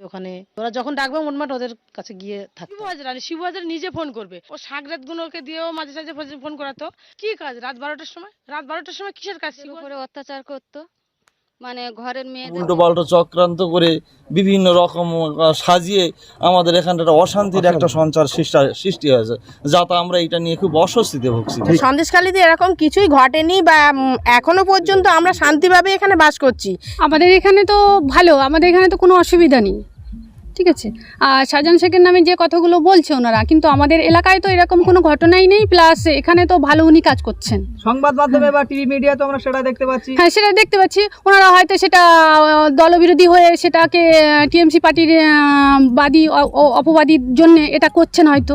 ওখানে। ওরা যখন ডাকবে মোটমাট ওদের কাছে গিয়ে থাকবে শিবু হাজার শিবহাজার নিজে ফোন করবে। ও সাগরাত গুলোকে দিয়েও মাঝে সাঝে ফোন করাতো। কি কাজ? রাত বারোটার সময়? রাত বারোটার সময় কিসের কাজ শিবু উপরে অত্যাচার করতো। মানে ঘরের মেয়ে উল্টো পাল্টো চক্রান্ত করে বিভিন্ন রকম সাজিয়ে আমাদের এখানটা একটা অশান্তির একটা সঞ্চার সৃষ্টি- সৃষ্টি হয়েছে যাতে আমরা এটা নিয়ে খুব অস্বস্তিতে ভুগছি। সন্দেশখালীতে এরকম কিছুই ঘটেনি বা এখনও পর্যন্ত আমরা শান্তিভাবে এখানে বাস করছি। আমাদের এখানে তো ভালো আমাদের এখানে তো কোনো অসুবিধা নেই। ঠিক আছে? আর শাহজাহান শেখের নামে যে কথাগুলো বলছে ওনারা কিন্তু আমাদের এলাকায় তো এরকম কোনো ঘটনাই নেই প্লাস এখানে তো ভালো উনি কাজ করছেন। সংবাদ মাধ্যমে বা টিভি মিডিয়া তো আমরা সেটা দেখতে পাচ্ছি। হ্যাঁ সেটা দেখতে পাচ্ছি। ওনারা হয়তো সেটা দলবিরোধী হয়ে সেটাকে টিএমসি পার্টির বাদী অপবাদীর জন্য এটা করছেন হয়তো।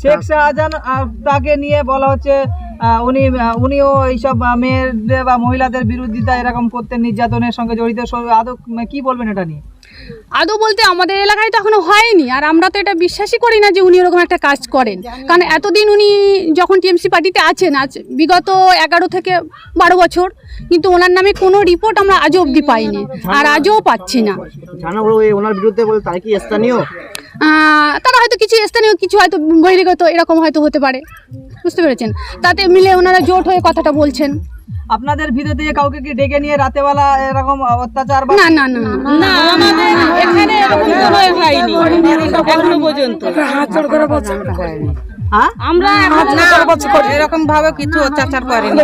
শেখ শাহজাহান তাকে নিয়ে বলা হচ্ছে উনি উনিও এইসব মেয়েদের বা মহিলাদের বিরোধিতা এরকম করতেন নির্যাতনের সঙ্গে জড়িত। আদৌ মানে কি বলবেন এটা নিয়ে? আদৌ বলতে আমাদের এলাকায় তো এখনও হয়নি আর আমরা তো এটা বিশ্বাসই করি না যে উনি ওরকম একটা কাজ করেন কারণ এতদিন উনি যখন টিএমসি পার্টিতে আছেন আজ বিগত এগারো থেকে বারো বছর কিন্তু ওনার নামে কোনো রিপোর্ট আমরা আজও অবধি পাইনি আর আজও পাচ্ছি না জানা হলো এই ওনার বিরুদ্ধে বলে তাই কি স্থানীয় তারা হয়তো কিছু স্থানীয় কিছু হয়তো বহিরাগত এরকম হয়তো হতে পারে বুঝতে পেরেছেন তাতে মিলে ওনারা জোট হয়ে কথাটা বলছেন আপনাদের ভিতর থেকে কাউকে কি ডেকে নিয়ে রাতেবেলা এরকম অত্যাচার না না না না এখনও পর্যন্ত। হ্যাঁ আমরা এরকম ভাবে কিছু অত্যাচার করিনি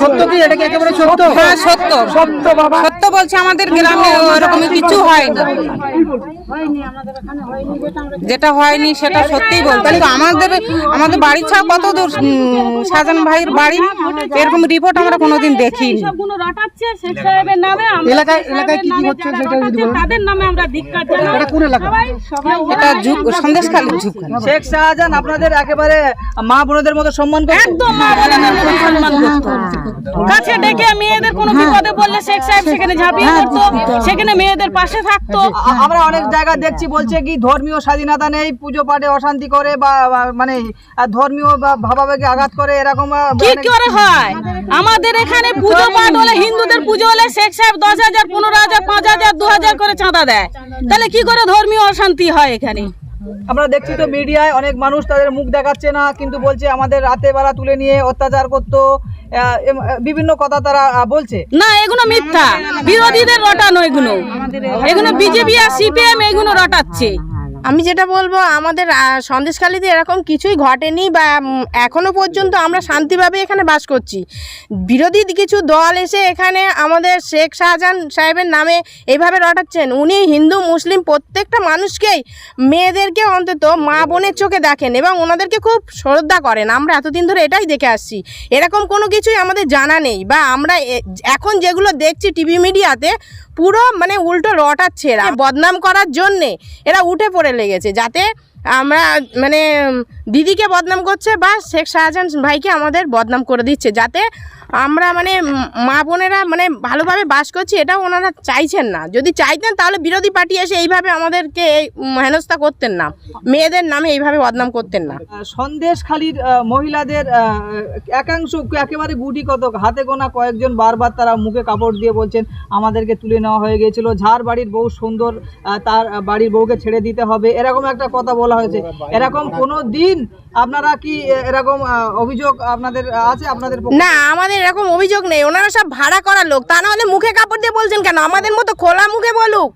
সত্য কি? এটা একেবারে সত্য? হ্যাঁ সত্য। সত্য বাবা। সত্য বলছে আমাদের গ্রামে ওরকম কিছু হয়নি যেটা হয়নি সেটা সত্যিই বলতে কিন্তু আমাদের আমাদের বাড়ি ছাড়া কত দূর শাহজাহান ভাইয়ের বাড়ি? এরকম রিপোর্ট আমরা কোনোদিন দেখিনি। সবগুলো রটাচ্ছে শেখ সাহেবের নামে আমরা এলাকায় এলাকায় কি কি হচ্ছে সেটা যদি বলেন তাদের নামে আমরা ধিক্কার জানাই। এটা কোন এলাকা? এটা সন্দেশখালী শেখ শাহজাহান আপনাদের একেবারে মা বোনদের মতো সম্মান একদম মা বোনেদের মতো সম্মান করতো কাছে ডেকে মেয়েদের কোনো বিপদে পড়লে শেখ সাহেব সেখানে ঝাঁপিয়ে পড়তো সেখানে মেয়েদের পাশে থাকতো। আমরা অনেক জায়গা দেখছি বলছে কি ধর্মীয় স্বাধীনতা নেই পুজো পাঠে অশান্তি করে বা মানে ধর্মীয় বা ভাবাবেগে আঘাত করে এরকম কি করে হয়? আমাদের এখানে পুজো পাঠ হলে হিন্দুদের পুজো হলে শেখ সাহেব দশ হাজার পনেরো হাজার পাঁচ হাজার দু হাজার করে চাঁদা দেয়। তাহলে কি করে ধর্মীয় অশান্তি হয় এখানে? আমরা দেখছি তো মিডিয়ায় অনেক মানুষ তাদের মুখ দেখাচ্ছে না, কিন্তু বলছে আমাদের রাতে বেলা তুলে নিয়ে অত্যাচার করতো। বিভিন্ন কথা তারা বলছে। না, এগুলো মিথ্যা। বিরোধীদের রটানো এগুলো। এগুলো বিজেপি আর সিপিএম এগুলো রটাচ্ছে। আমি যেটা বলব আমাদের সন্দেশখালীতে এরকম কিছুই ঘটেনি বা উম, এখনও পর্যন্ত আমরা শান্তিভাবে এখানে বাস করছি। বিরোধী কিছু দল এসে এখানে আমাদের শেখ শাহজাহান সাহেবের নামে এইভাবে রটাচ্ছেন। উনি হিন্দু মুসলিম প্রত্যেকটা মানুষকেই মেয়েদেরকে অন্তত মা বোনের চোখে দেখেন এবং ওনাদেরকে খুব শ্রদ্ধা করেন। আমরা এতদিন ধরে এটাই দেখে আসছি। এরকম কোনো কিছুই আমাদের জানা নেই বা আমরা এখন যেগুলো দেখছি টিভি মিডিয়াতে পুরো মানে উল্টো রটাচ্ছে এরা। বদনাম করার জন্যে এরা উঠে পড়ে লেগেছে যাতে আমরা মানে দিদিকে বদনাম করছে বা শেখ শাহজাহান ভাইকে আমাদের বদনাম করে দিচ্ছে যাতে আমরা মানে মা বোনেরা মানে ভালোভাবে বাস করছি এটাও ওনারা চাইছেন না। যদি চাইতেন তাহলে বিরোধী পার্টি এসে এইভাবে আমাদেরকে হেনস্থা করতেন না। মেয়েদের নামে এইভাবে বদনাম করতেন না। সন্দেশখালীর মহিলাদের একাংশ একেবারে গুটি কত হাতে গোনা কয়েকজন বারবার তারা মুখে কাপড় দিয়ে বলছেন, আমাদেরকে তুলে নেওয়া হয়ে গিয়েছিল। যার বাড়ির বউ সুন্দর তার বাড়ির বউকে ছেড়ে দিতে হবে। এরকম একটা কথা বলা হয়েছে। এরকম কোনো দিন আপনারা কি এরকম অভিযোগ আপনাদের আছে আপনাদের না, আমাদের এরকম অভিযোগ নেই। ওনারা সব ভাড়া করা লোক। তা না হলে মুখে কাপড় দিয়ে বলছেন কেন? আমাদের মতো খোলা মুখে বলুক।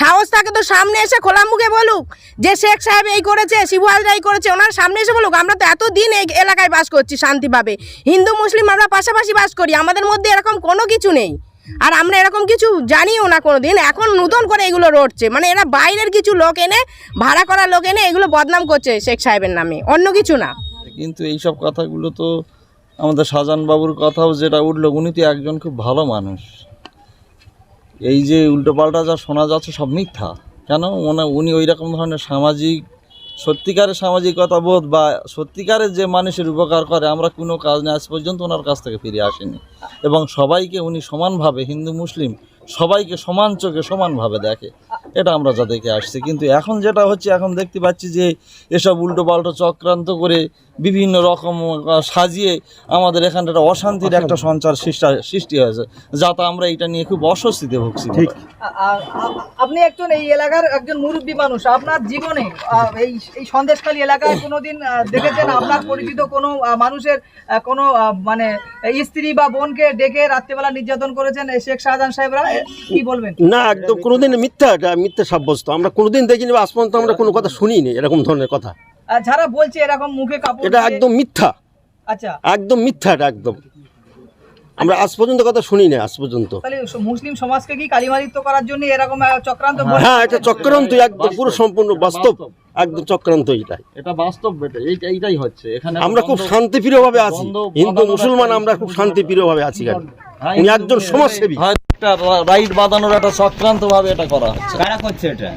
সাহস থাকে তো সামনে এসে খোলা মুখে বলুক। যে শেখ সাহেব এই করেছে, শিবু হাজরা এই করেছে, ওনার সামনে এসে বলুক। আমরা তো এতদিন এই এলাকায় বাস করছি শান্তিভাবে। হিন্দু, মুসলিম আমরা পাশাপাশি বাস করি। আমাদের মধ্যে এরকম কোনো কিছু নেই। আর আমরা এরকম কিছু জানিও না কোনো দিন এখন নতুন করে এগুলো রটছে। মানে এরা বাইরের কিছু লোক এনে, ভাড়া করা লোক এনে এগুলো বদনাম করছে শেখ সাহেবের নামে। অন্য কিছু না। কিন্তু এইসব কথাগুলো তো আমাদের বাবুর কথাও যেটা উঠল, উনি তো একজন খুব ভালো মানুষ। এই যে উল্টোপাল্টা যা শোনা যাচ্ছে সব মিথ্যা। কেন? ওনা উনি ওই রকম ধরনের সামাজিক সত্যিকারের সামাজিকতা বোধ বা সত্যিকারের যে মানুষের উপকার করে, আমরা কোনো কাজ নিয়ে আজ পর্যন্ত ওনার কাছ থেকে ফিরে আসিনি। এবং সবাইকে উনি সমানভাবে, হিন্দু, মুসলিম, সবাইকে সমান চোখে সমানভাবে দেখে। এটা আমরা যা দেখে আসছি। কিন্তু এখন যেটা হচ্ছে এখন দেখতে পাচ্ছি যে এসব উল্টো পাল্টো চক্রান্ত করে বিভিন্ন রকম সাজিয়ে আমাদের এখানটা একটা অশান্তির একটা সঞ্চার সৃষ্টি হয়েছে যাতে আমরা এটা নিয়ে খুব অস্বস্তিতে ভুগছি। ঠিক। আপনি একজন এই এলাকার একজন মুরব্বী মানুষ আপনার জীবনে এই এই সন্দেশখালী এলাকায় কোনোদিন দেখেছেন আপনার পরিচিত কোনো মানুষের কোনো আহ, মানে স্ত্রী বা বোনকে ডেকে রাত্রেবেলা নির্যাতন করেছেন শেখ শাহজাহান সাহেবরা? কি বলবেন? না একদম কোনোদিন মিথ্যা মিথ্যা সাব্যস্ত। আমরা কোনোদিন দেখিনি বা আজ পর্যন্ত আমরা কোনো কথা শুনিনি এরকম ধরনের কথা। যারা বলছে এরকম মুখে কাপড় এটা একদম মিথ্যা। আচ্ছা। একদম মিথ্যা এটা একদম। আমরা আজ পর্যন্ত কথা শুনিনি আজ পর্যন্ত। মুসলিম সমাজকে কি কালিমালিপ্ত করার জন্য এরকম চক্রান্ত হ্যাঁ এটা চক্রান্ত একদম পুরো সম্পূর্ণ বাস্তব। একদম চক্রান্ত এটাই। এটা বাস্তব এটা এইটাই হচ্ছে। এখানে আমরা খুব শান্তিপ্রিয় ভাবে আছি হিন্দু মুসলমান আমরা খুব শান্তিপ্রিয় ভাবে আছি উনি একজন সমাজসেবী। একটা রাইট বাঁধানোর একটা চক্রান্ত ভাবে এটা করা হচ্ছে। কারা করছে এটা?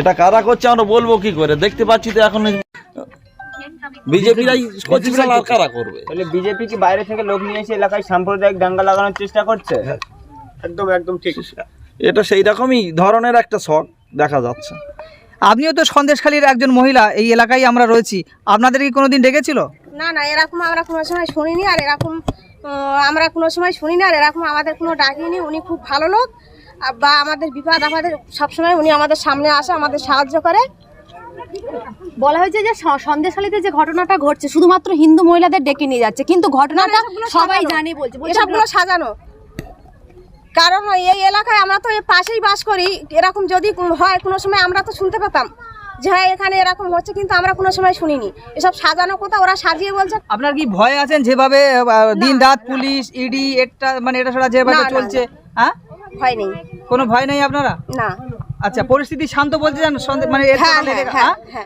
এটা কারা করছে আমরা বলব কি করে? দেখতে পাচ্ছি তো এখন বিজেপিরাই আর কারা করবে? তাহলে বিজেপি কি বাইরে থেকে লোক নিয়ে এসে এলাকায় সাম্প্রদায়িক দাঙ্গা লাগানোর চেষ্টা করছে? একদম একদম ঠিক। এটা সেই রকমই ধরনের একটা শখ দেখা যাচ্ছে। আপনিও তো সন্দেশখালীর একজন মহিলা এই এলাকায় আমরা রয়েছি। আপনাদের কি কোনোদিন ডেকেছিল? না না এরকম আমরা কোনো সময় শুনিনি আর এরকম আমরা কোনো সময় শুনি না আর এরকম আমাদের কোনো ডাকিনি উনি খুব ভালো লোক বা আমাদের বিপদ আমাদের সবসময় উনি আমাদের সামনে আসে আমাদের সাহায্য করে। বলা হয়েছে যে স- সন্দেশখালীতে যে ঘটনাটা ঘটছে শুধুমাত্র হিন্দু মহিলাদের ডেকে নিয়ে যাচ্ছে কিন্তু ঘটনাটা সবাই। জানে বলছে এসবগুলো সাজানো। কারণ এই এলাকায় আমরা তো পাশেই বাস করি এরকম যদি হয় কোনো সময় আমরা তো শুনতে পেতাম। যে হ্যাঁ এখানে এরকম হচ্ছে কিন্তু আমরা কোনো সময় শুনিনি। এসব সাজানো কথা ওরা সাজিয়ে বলছে। আপনার কি ভয় আছেন যেভাবে দিন রাত পুলিশ ইডি এটা মানে এটা সারা যেভাবে চলছে হ্যাঁ? ভয় নেই। কোনো ভয় নেই আপনারা? না। আচ্ছা পরিস্থিতি শান্ত বলতে চান মানে হ্যাঁ হ্যাঁ হ্যাঁ হ্যাঁ? হ্যাঁ।